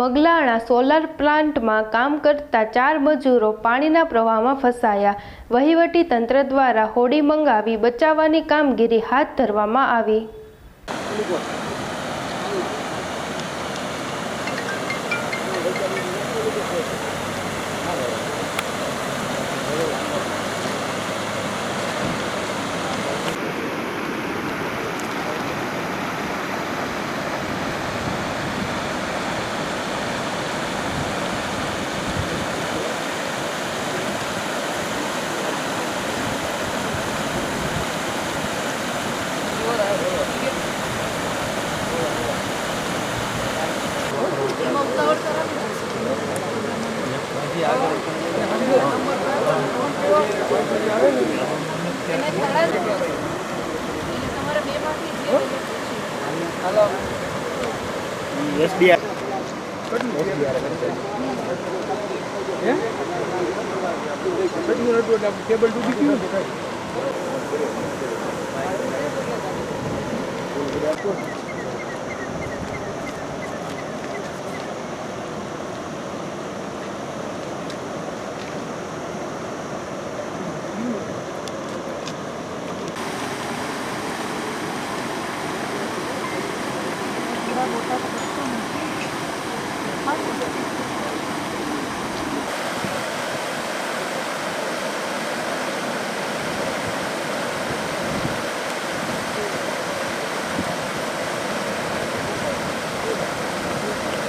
મગલાણા solar પ્લાન્ટમાં કામ કરતા ચાર મજૂરો પાણીના પ્રવાહમાં ફસાયા. વહીવટી તંત્ર દ્વારા હોડી મંગાવી બચાવવાની કામગીરી હાથ ધરવામાં આવી. ટેબલ તૂટી ગયું રેસ્ક્યુ કામગીરી કરી હા જોરથી પડો તમે હાથ તમે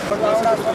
તમારે સામું એક વાર તમારે બે નજર કોઈ મેકી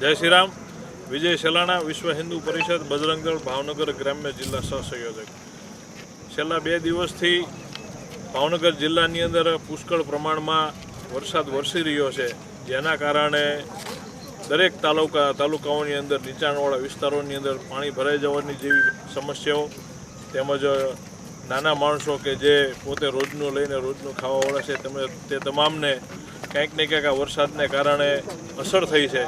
જય શ્રી રામ. વિજય શેલાણા વિશ્વ હિન્દુ પરિષદ બજરંગદળ ભાવનગર ગ્રામ્ય જિલ્લા સહસંયોજક. છેલ્લા બે દિવસથી ભાવનગર જિલ્લાની અંદર પુષ્કળ પ્રમાણમાં વરસાદ વરસી રહ્યો છે. જેના કારણે દરેક તાલુકા, તાલુકાઓની અંદર નીચાણવાળા વિસ્તારોની અંદર પાણી ભરાઈ જવાની જેવી સમસ્યાઓ તેમજ નાના માણસો કે જે પોતે રોજનું લઈને રોજનું ખાવાવાળા છે, તમે તે તમામને કંઈક ને કંઈક આ વરસાદને કારણે અસર થઈ છે.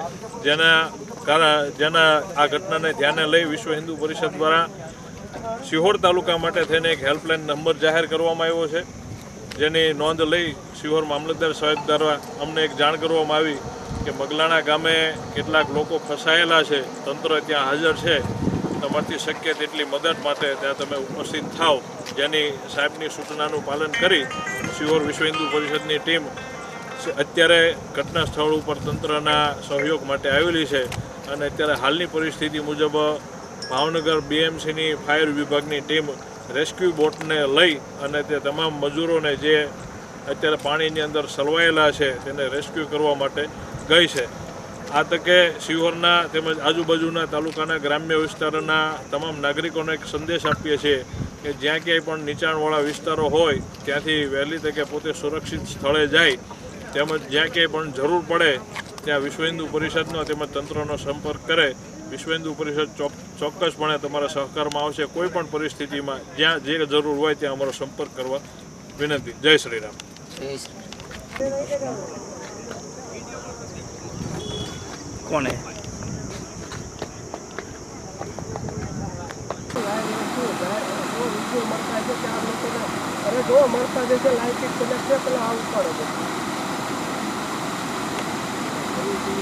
જેના કારણ, જેના આ ઘટનાને ધ્યાને લઈ વિશ્વ હિન્દુ પરિષદ દ્વારા સિહોર તાલુકા માટે થઈને એક હેલ્પલાઇન નંબર જાહેર કરવામાં આવ્યો છે. જેની નોંધ લઈ સિહોર મામલતદાર સાહેબ દ્વારા અમને એક જાણ કરવામાં આવી કે મગલાણા ગામે કેટલાક લોકો ફસાયેલા છે, તંત્ર ત્યાં હાજર છે. તમારથી શક્ય તેટલી મદદ માટે ત્યાં તમે ઉપસ્થિત થાવ. જેની સાહેબની સૂચનાનું પાલન કરી સિહોર વિશ્વ હિન્દુ પરિષદની ટીમ અત્યારે ઘટના સ્થળ ઉપર તંત્રના સહયોગ માટે આવેલી છે અને અત્યારે હાલની પરિસ્થિતિ મુજબ ભાવનગર બીએમસીની ફાયર વિભાગની ટીમ રેસ્ક્યુ બોટને લઈ અને તે તમામ મજૂરોને જે અત્યારે પાણીની અંદર સલવાયેલા છે તેને રેસ્ક્યુ કરવા માટે ગઈ છે. આ તકે શિહોરના તેમજ આજુબાજુના તાલુકાના ગ્રામ્ય વિસ્તારના તમામ નાગરિકોને એક સંદેશ આપીએ છીએ કે જ્યાં ક્યાંય પણ નીચાણવાળા વિસ્તારો હોય ત્યાંથી વહેલી તકે પોતે સુરક્ષિત સ્થળે જાય તેમજ જ્યાં ક્યાંય પણ જરૂર પડે ત્યાં વિશ્વ હિન્દુ પરિષદનો તેમજ તંત્રનો સંપર્ક કરે. વિશ્વ હિન્દુ પરિષદ ચોક ચોક્કસપણે તમારા સહકારમાં આવશે. કોઈ પણ પરિસ્થિતિમાં જ્યાં જે જરૂર હોય ત્યાં અમારો સંપર્ક કરવા વિનંતી. જય શ્રી રામ કોને અરે જો મળતા જશે લાઈટ કનેક્ટ છે પેલા આવું પાસે છે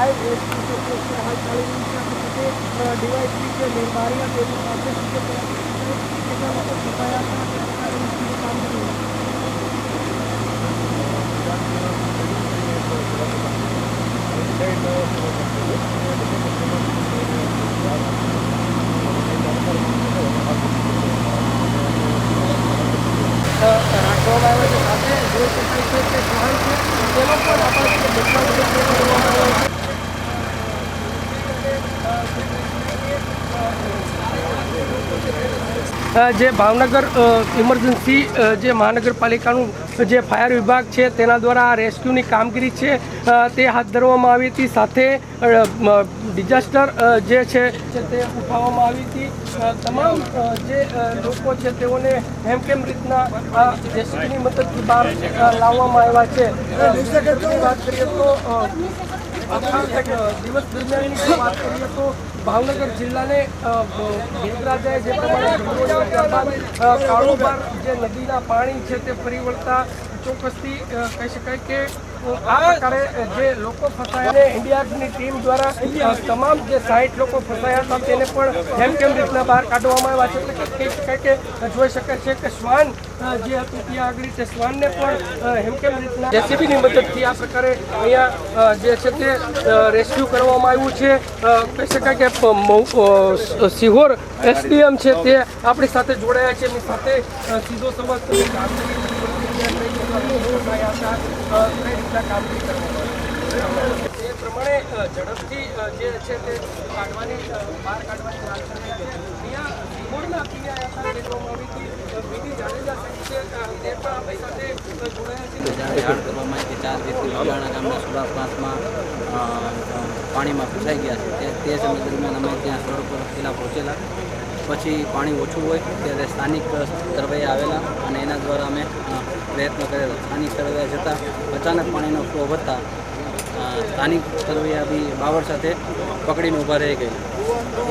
શકાય છે કે શ્વાન છે તેનો પણ આપણા સાથે બચાવ કરવામાં આવ્યો છે જે ભાવનગર ઇમરજન્સી જે મહાનગરપાલિકાનું જે ફાયર વિભાગ છે, તેના દ્વારા આ રેસ્ક્યુની કામગીરી છે તે હાથ ધરવામાં આવી હતી. સાથે ડિઝાસ્ટર જે છે તે ઉઠાવવામાં આવી હતી. તમામ જે લોકો છે, તેઓને હેમ કેમ રીતના આ રેસ્ક્યુની મદદથી બહાર લાવવામાં આવ્યા છે? વાત કરીએ તો દિવસ દરમિયાન વાત કરીએ તો ભાવનગર જિલ્લાને મેઘરાજાએ જે પ્રમાણે કાળુબાર જે નદીના પાણી છે તે ફરી વળતા ચોક્કસથી કહી શકાય કે આ પ્રકારે જે લોકો ફસાયા ઇન્ડિયાની ટીમ દ્વારા તમામ જે સાઠ લોકો ફસાયા હતા, તેને પણ જેમ કેમ રીતના બહાર કાઢવામાં આવ્યા છે. એટલે કહી શકાય કે જોઈ શકાય છે કે શ્વાન જે હતું, ત્યાં આગળ તે શ્વાનને પણ હેમકેમ રીતના જેસીબીની મદદથી આ પ્રકારે અહીંયા જે છે તે રેસ્ક્યુ કરવામાં આવ્યું છે. કહી શકાય કે સિહોર એસડીએમ છે તે આપણી સાથે જોડાયા છે. એમની સાથે સીધો સંવાદ હતા, કઈ રીતના કામગીરી કરવામાં એ પ્રમાણે ઝડપથી જે છે તે કાઢવાની બહાર કાઢવાની વાત કરી અહીંયા સિહોરના પીઆઈ હતા તે આવી હતી. અ, જાડેજા સાહેબ તે પણ આપણી સાથે જોડાયા છે. જ્યારે જાણ કરવામાં આવી કે ચાર વ્યક્તિ ઉલાણા ગામના સુરા પ્રાંતમાં અ, અ, પાણીમાં ફસાઈ ગયા છે. તે તે સમય દરમિયાન અમે ત્યાં સ્થળ પર પહેલાં પહોંચેલા. પછી પાણી ઓછું હોય ત્યારે સ્થાનિક તરવૈયા આવેલા અને એના દ્વારા અમે પ્રયત્ન કરેલો. સ્થાનિક સર્વે જતાં અચાનક પાણીનો ફ્લો વધતા સ્થાનિક સર્વે બી બાવળ સાથે પકડીને ઊભા રહી ગયેલા.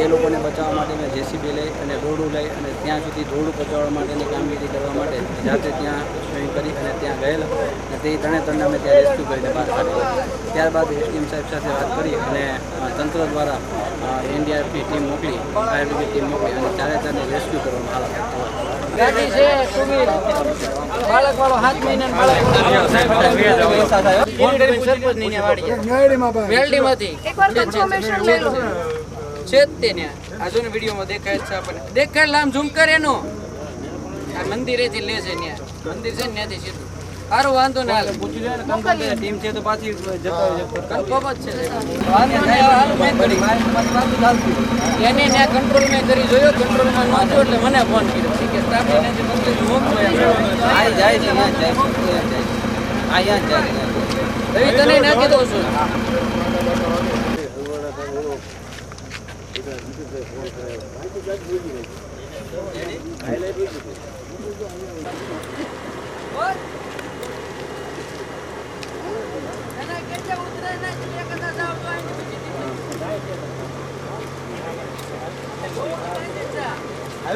એ લોકોને બચાવવા માટે મેં જેસીબી લઈ અને દોરડું લઈ અને ત્યાં સુધી દોરડું પહોંચાડવા માટેની કામગીરી કરવા માટે જાતે ત્યાં સ્વિમિંગ કરી અને ત્યાં ગયેલા. અને તે ત્રણે ત્રણને અમે ત્યાં રેસ્ક્યુ કરીને બહાર કાઢેલા ત્યારબાદ એસડીએમ સાહેબ સાથે વાત કરી અને તંત્ર દ્વારા એનડીઆરએફની ટીમ મોકલી ફાયર બ્રિગેડ ટીમ મોકલી અને ચારે ચારને રેસ્ક્યુ કરવામાં આવ્યા વેલ્ડીમાંથી. છે જ તે ને આ જો ને વિડીયોમાં દેખાય છે આપણને. દેખાડ લામ ઝૂમ કરે એનો. આ મંદિરેથી લે છે ન્યા. મંદિર છે ને ત્યાંથી સીધું. સારું વાંધો ને હાલ. ટીમ છે તો પાછી જતો કન્ફર્મ જ છે. વાંધો નહીં હાલ મેં કરી એને ત્યાં કંટ્રોલ મેં કરી જોયો કંટ્રોલમાં નહોતો એટલે મને ફોન કર્યો. છે સ્ટાફ એને જે જાય જાય છે ત્યાં જાય છે. જાય રવિ તને ના છું. આ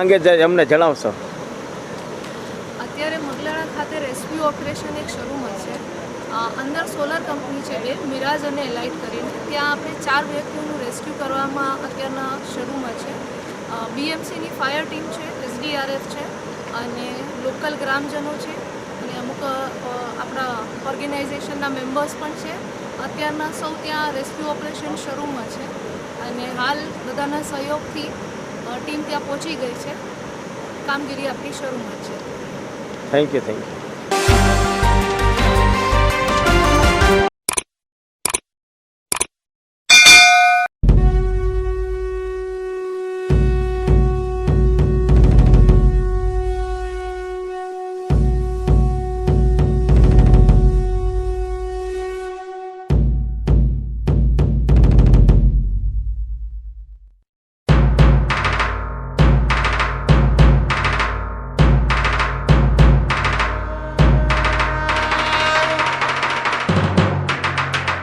અંગે અમને જણાવશો. અત્યારે મગલાણા ખાતે રેસ્ક્યુ ઓપરેશન એક શરૂમાં છે અંદર સોલર કંપની છે બે મિરાજ અને એલાઇટ કરીને. ત્યાં આપણે ચાર વ્યક્તિઓનું રેસ્ક્યુ કરવામાં અત્યારના શરૂમાં છે બીએમસીની ફાયર ટીમ છે, એસડીઆરએફ છે અને લોકલ ગ્રામજનો છે. આપણા ઓર્ગેનાઇઝેશનના મેમ્બર્સ પણ છે. અત્યારના સૌ ત્યાં રેસ્ક્યુ ઓપરેશન શરૂમાં છે અને હાલ બધાના સહયોગથી ટીમ ત્યાં પહોંચી ગઈ છે. કામગીરી આપણી શરૂમાં છે. Thank you thank you